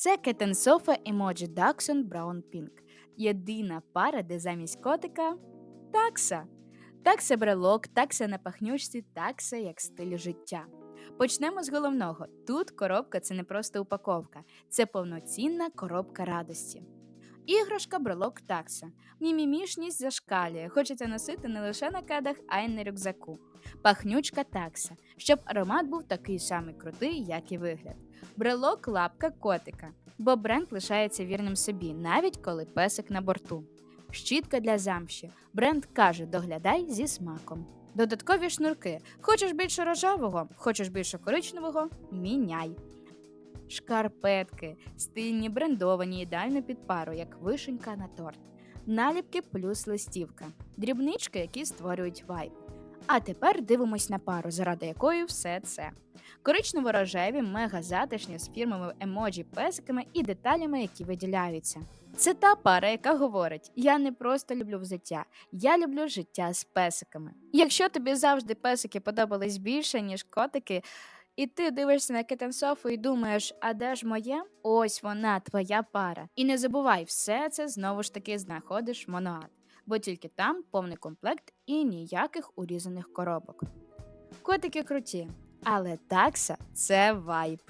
Це кетенсофа емоджі Даксон Браун Пінк. Єдина пара, де замість котика такса. Такса брелок, такса на пахнючці, такса як стиль життя. Почнемо з головного. Тут коробка це не просто упаковка, це повноцінна коробка радості. Іграшка брелок такса. Мімімішність зашкалює. Хочеться носити не лише на кедах, а й на рюкзаку. Пахнючка такса, щоб аромат був такий самий крутий, як і вигляд. Брелок лапка котика, бо бренд лишається вірним собі, навіть коли песик на борту. Щітка для замші. Бренд каже: доглядай зі смаком. Додаткові шнурки. Хочеш більше рожевого, хочеш більше коричневого міняй. Шкарпетки, стильні, брендовані, ідеально під пару, як вишенька на торт. Наліпки плюс листівка, дрібнички, які створюють вайб. А тепер дивимось на пару, заради якої все це. Коричнево-рожеві, мега затишні з фірмовими емоджі песиками і деталями, які виділяються. Це та пара, яка говорить: я не просто люблю взуття, я люблю життя з песиками. Якщо тобі завжди песики подобались більше, ніж котики, і ти дивишся на Кетенсофу і думаєш, а де ж моє? Ось вона, твоя пара. І не забувай, все це знову ж таки знаходиш в Моноат, бо тільки там повний комплект і ніяких урізаних коробок. Котики круті, але такса це вайб.